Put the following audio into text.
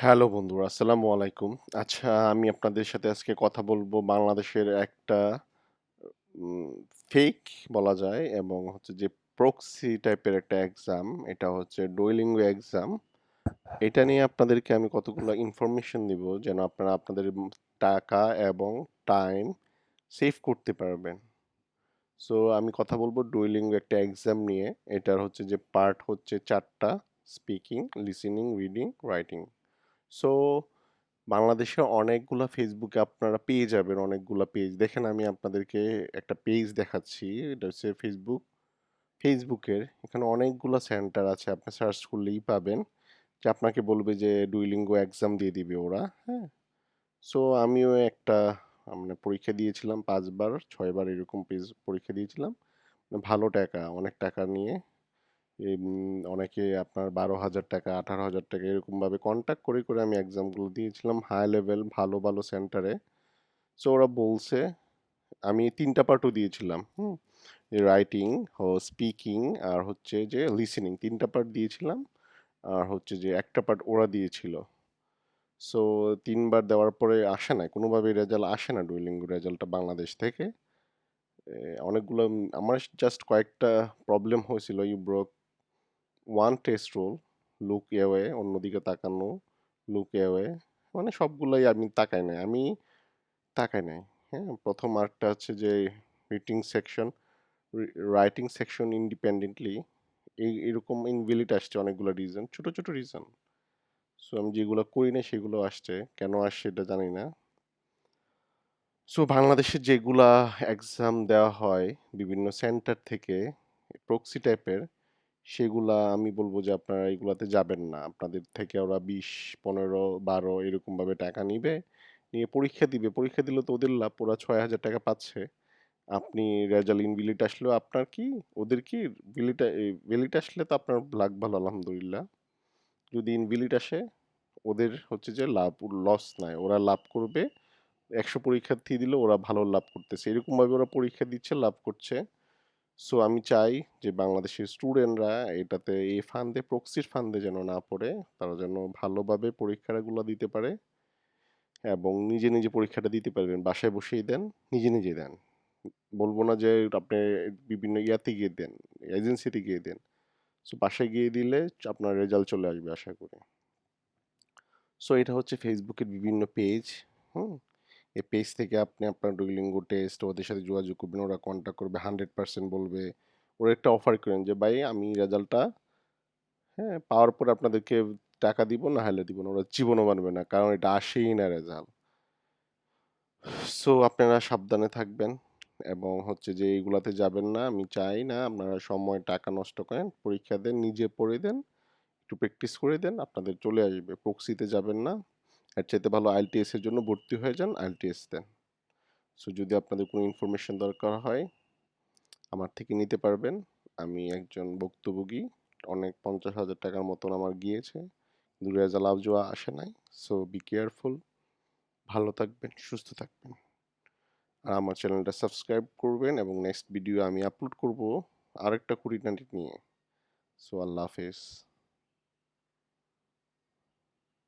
Hello বন্ধুরা, আসসালামু আলাইকুম। আচ্ছা, আমি আপনাদের সাথে আজকে কথা বলব বাংলাদেশের একটা ফেক বলা যায় এবং হচ্ছে যে প্রক্সি টাইপের একটা এক্সাম। এটা হচ্ছে ডুওলিঙ্গো এক্সাম। এটা নিয়ে আপনাদেরকে আমি কতগুলো ইনফরমেশন দিব যেন আপনারা আপনাদের টাকা এবং টাইম সেভ করতে পারবেন। সো আমি কথা বলব ডুওলিঙ্গো একটা এক্সাম নিয়ে। এটার হচ্ছে যে পার্ট হচ্ছে চারটা speaking, listening, reading, writing. So বাংলাদেশে অনেকগুলা ফেসবুকে আপনারা পেয়ে যাবেন অনেকগুলা পেজ। দেখেন আমি আপনাদেরকে একটা পেজ দেখাচ্ছি। এটা হচ্ছে ফেসবুক ফেসবুকের এখানে অনেকগুলা সেন্টার আছে। আপনি সার্চ করলেই পাবেন। যে আপনাকে বলবে যে ডুওলিঙ্গো এক্সাম দিয়ে দিবে ওরা, হ্যাঁ? সো আমিও একটা মানে পরীক্ষা দিয়েছিলাম পাঁচবার ছয়বার এরকম পেজ পরীক্ষা দিয়েছিলাম। ভালো টাকা, অনেক টাকা নিয়ে অনেকে আপনার ১২,০০০ টাকা, ১৮,০০০ টাকা এরকমভাবে কন্টাক্ট করে, করে আমি এক্সামগুলো দিয়েছিলাম হাই লেভেল ভালো, ভালো সেন্টারে। সো ওরা বলছে আমি ৩ টা পার্টও দিয়েছিলাম, হুম? রাইটিং স্পিকিং আর হচ্ছে যে লিসেনিং ৩ টা পার্ট দিয়েছিলাম। আর হচ্ছে যে একটা পার্ট ওরা দিয়েছিল। সো তিনবার দেওয়ার পরে আসে নাই। কোনোভাবেই রেজাল্ট আসে না ডুওলিঙ্গো রেজাল্টটা বাংলাদেশ থেকে। অনেকগুলো আমার জাস্ট কয়েকটা প্রবলেম হয়েছিল। You broke one test rule, look away অন্যদিকে তাকানো, লুক অ্যাওয়ে মানে সবগুলোই আমি তাকাই নাই। আমি তাকাই নাই, হ্যাঁ? প্রথম আরেকটা হচ্ছে যে reading section, writing section independently এই এরকম ইনভ্যালিড আসছে অনেকগুলো রিজন। ছোট, ছোট রিজন। সো আমি যেগুলো করি নাই সেগুলো আসছে। কেন আসছে এটা জানি না। সো বাংলাদেশে যেগুলা এক্সাম দেওয়া হয় বিভিন্ন সেন্টার থেকে প্রক্সি টাইপের সেগুলা আমি বলব যে আপনারা এগুলাতে যাবেন না। আপনাদের থেকে ওরা ২০, ১৫, ১২ এরকমভাবে টাকা নিবে। নিয়ে পরীক্ষা দিবে। পরীক্ষা দিলে তো ওদের লাভ। ওরা ৬,০০০ টাকা পাচ্ছে। আপনি রেজাল্ট ইনভ্যালিড আসলেও আপনার কি? ওদের কি? ভ্যালিড এ ভ্যালিড আসলে তো আপনার লাক ভালো আলহামদুলিল্লাহ। যদি ইনভ্যালিড আসে ওদের হচ্ছে যে লাভ লস নাই। ওরা লাভ করবে। ১০০ পরীক্ষার্থী দিলে ওরা ভালো লাভ করতেছে। এরকমভাবে ওরা পরীক্ষা দিচ্ছে, লাভ করছে। সো আমি চাই যে বাংলাদেশের স্টুডেন্টরা এটাতে এই ফান্দে প্রক্সির ফান্দে যেন না পড়ে। তারা যেন ভালোভাবে পরীক্ষাগুলা দিতে পারে এবং নিজে, নিজে পরীক্ষাটা দিতে পারবেন। বাসায় বসেই দেন, নিজে, নিজে দেন। বলব না যে আপনি বিভিন্ন ইয়াতে গিয়ে দেন, এজেন্সিতে গিয়ে দেন। সো বাসায় গিয়ে দিলে আপনার রেজাল্ট চলে আসবে আশা করি। সো এটা হচ্ছে ফেসবুকের বিভিন্ন পেজ, হুম? এই পেজ থেকে আপনি আপনার ডুওলিঙ্গো টেস্ট ওদের সাথে যোগাযোগ করবেন। ওরা কন্ট্যাক্ট করবে 100% বলবে। ওরা একটা অফার করেন যে ভাই আমি রেজাল্টটা হ্যাঁ, পাওয়ার পর আপনাদেরকে টাকা দিব না হলে দিব না। ওরা জীবনও মানবে না। কারণ এটা আসেই না রেজাল্ট। সো আপনারা সাবধানে থাকবেন এবং হচ্ছে যে এইগুলাতে যাবেন না। আমি চাই না আপনারা সময় টাকা নষ্ট করেন। পরীক্ষা দেন, নিজে পড়ে দেন, একটু প্র্যাকটিস করে দেন, আপনাদের চলে আসবে। প্রক্সিতে যাবেন না। এর চাইতে ভালো আইএলটিএস এর জন্য ভর্তি হয়ে যান, আইএলটিএস দেন। সো যদি আপনাদের কোনো ইনফরমেশন দরকার হয় আমার থেকে নিতে পারবেন। আমি একজন ভুক্তভোগী। অনেক ৫০,০০০ টাকার মতন আমার গিয়েছে। কিন্তু রেজাল্ট আজও আসে নাই। So be careful. ভালো থাকবেন, সুস্থ থাকবেন। আর আমার চ্যানেলটা সাবস্ক্রাইব করবেন এবং নেক্সট ভিডিও আমি আপলোড করব আরেকটা কুড়ি খুঁটিনাটি নিয়ে। সো আল্লাহ হাফেজ।